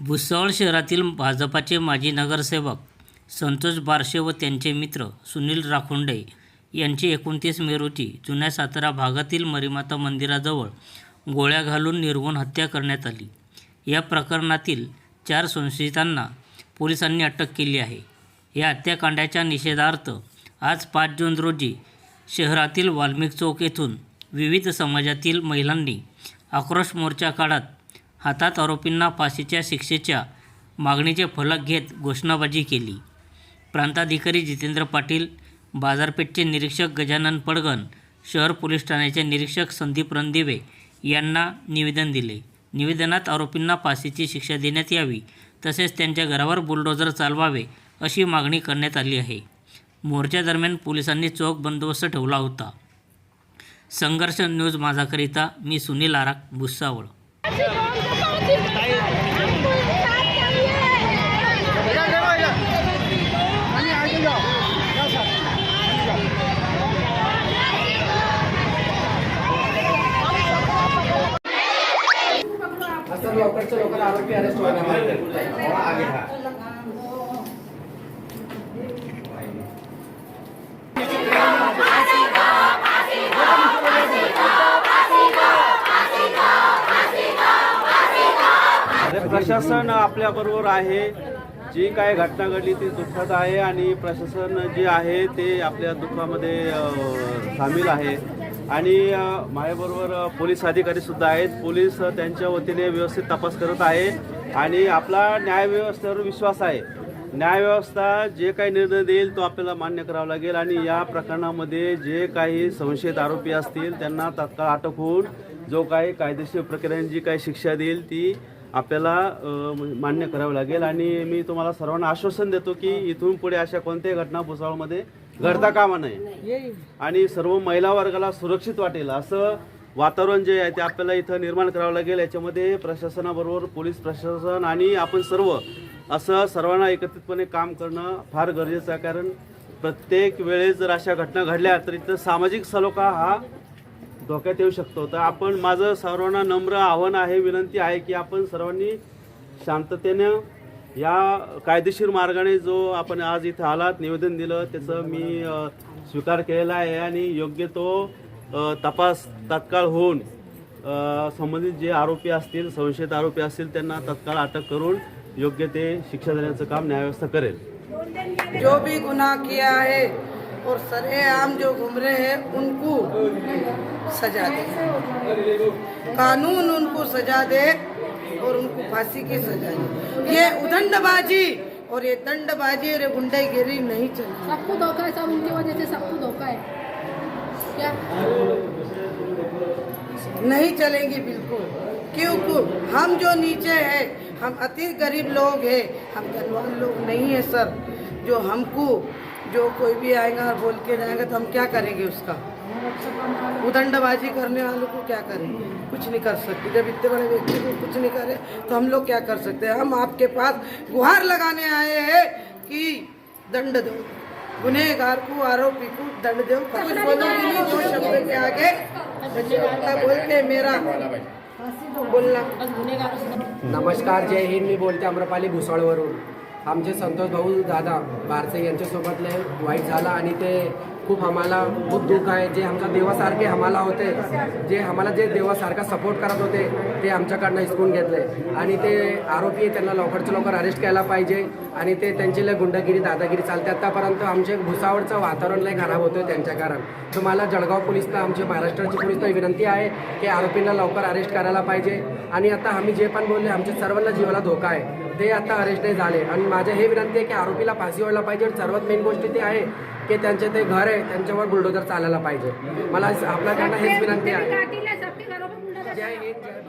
भुसावळ शहरातील भाजपाचे माजी नगरसेवक संतोष बारशे व त्यांचे मित्र सुनील राखोंडे यांची एकोणतीस मे रोजी जुन्या सातारा भागातील मरीमाता मंदिराजवळ गोळ्या घालून निर्गुण हत्या करण्यात आली. या प्रकरणातील चार संशयितांना पोलिसांनी अटक केली आहे. या हत्याकांडाच्या निषेधार्थ आज पाच जून रोजी शहरातील वाल्मिक चौक येथून विविध समाजातील महिलांनी आक्रोश मोर्चा काढत हातात आरोपींना फाशीच्या शिक्षेच्या मागणीचे फलक घेत घोषणाबाजी केली. प्रांताधिकारी जितेंद्र पाटील बाजारपेठचे निरीक्षक गजानन पडगण शहर पोलीस ठाण्याचे निरीक्षक संदीप रणदिवे यांना निवेदन दिले. निवेदनात आरोपींना फाशीची शिक्षा देण्यात यावी तसेच त्यांच्या घरावर बुलडोझर चालवावे अशी मागणी करण्यात आली आहे. मोर्चादरम्यान पोलिसांनी चोख बंदोबस्त ठेवला होता. संघर्ष न्यूज माझाकरिता मी सुनील आराक भुसावळ. लवकरच्या लवकर आरोपी प्रशासन आपल्याबरोबर आहे. जी काय घटना घडली ती दुःखद आहे आणि प्रशासन जे आहे ते आपल्या दुःखामध्ये सामील आहे. आणि माझ्याबरोबर पोलीस अधिकारी सुद्धा आहेत. पोलीस त्यांच्या वतीने व्यवस्थित तपास करत आहे. आणि आपला न्यायव्यवस्थेवर विश्वास आहे. न्यायव्यवस्था जे काही निर्णय देईल तो आपल्याला मान्य करावा लागेल. आणि या प्रकरणामध्ये जे काही संशयित आरोपी असतील त्यांना तात्काळ अटक होऊन जो काही कायदेशीर प्रक्रियेने जी काही शिक्षा देईल ती आपल्याला मान्य करावी लागेल. आणि मी तुम्हाला सर्वांना आश्वासन देतो की इथून पुढे अशा कोणत्याही घटना भुसावळमध्ये घडता कामा नये आणि सर्व महिला वर्गाला सुरक्षित वाटेल असं वातावरण जे आहे ते आपल्याला इथं निर्माण करावं लागेल. याच्यामध्ये प्रशासनाबरोबर पोलीस प्रशासन आणि आपण सर्व असं सर्वांना एकत्रितपणे काम करणं फार गरजेचं आहे. कारण प्रत्येक वेळेस जर अशा घटना घडल्या तर इथं सामाजिक सलोखा हा धोक्यात येऊ शकतो. तर आपण माझं सर्वांना नम्र आव्हान आहे विनंती आहे की आपण सर्वांनी शांततेनं या कायदेशीर मार्गाने जो आपण आज इथं आलात निवेदन दिलं त्याचं मी स्वीकार केलेला आहे आणि योग्य तो तपास तात्काळ होऊन संबंधित जे आरोपी असतील संशयित आरोपी असतील त्यांना तत्काळ अटक करून योग्य ते शिक्षा देण्याचं काम न्यायव्यवस्था करेल. जो भी गुन्हा किया है और सरेआम जो घूम रहे हैं उनको सजा दे। कानून उनको सजा दे और उनको फांसी की सजा दे ये उदंडबाजी और ये दंडबाजी और ये गुंडागिरी नहीं चलेगी सबको धोखा है सब उनकी वजह से सबको धोखा है। क्या? नहीं चलेंगी बिल्कुल। क्योंकि हम जो नीचे है हम अति गरीब लोग हैं हम धनवान लोग नहीं है सर। जो हमको जो कोई भी आएगा और बोल के जाएगा तो हम क्या करेंगे उसका? उदंडबाजी करने वालों को क्या करें? कुछ नहीं कर सकते। जब इतने बड़े व्यक्ति को कुछ नहीं करे तो हम लोग क्या कर सकते हैं? हम आपके पास गुहार लगाने आए हैं कि दंड दो। गुनहगार को आरोपी को दंड दो। शब्द के आगे बोलते मेरा बोलना। नमस्कार जय हिंद। मी बोलते अम्रपाली भुसावळवरून आमचे संतोष भाऊ दादा बारसे यांच्यासोबतले वाईट झाला आणि ते खूप आम्हाला खूप दुःख आहे. जे आमच्या देवासारखे आम्हाला होते जे आम्हाला जे देवासारखा सपोर्ट करत होते ते आमच्याकडनं हिसकून घेतले. आणि ते आरोपी त्यांना लवकरच्या लवकर अरेस्ट केला पाहिजे. आणि ते त्यांची लय गुंडगिरी दादागिरी चालते. आतापर्यंत आमचे भुसावळचं वातावरण लय खराब होतं त्यांच्या कारण. तुम्हाला जळगाव पोलिसला आमची महाराष्ट्राची पोलिसला विनंती आहे की आरोपींना लवकर अरेस्ट करायला पाहिजे. आणि आता आम्ही जे पण बोलले आमच्या सर्वांना जीवाला धोका आहे. ते आता अरेस्ट नाही झाले. आणि माझ्या हे विनंती आहे की आरोपीला फाशी व्हायला पाहिजे. आणि सर्वात मेन गोष्टी ती आहे की त्यांचे ते घर आहे त्यांच्यावर बुलडोजर चालायला पाहिजे. मला आपल्याकडनं हेच विनंती आहे. जय हिंद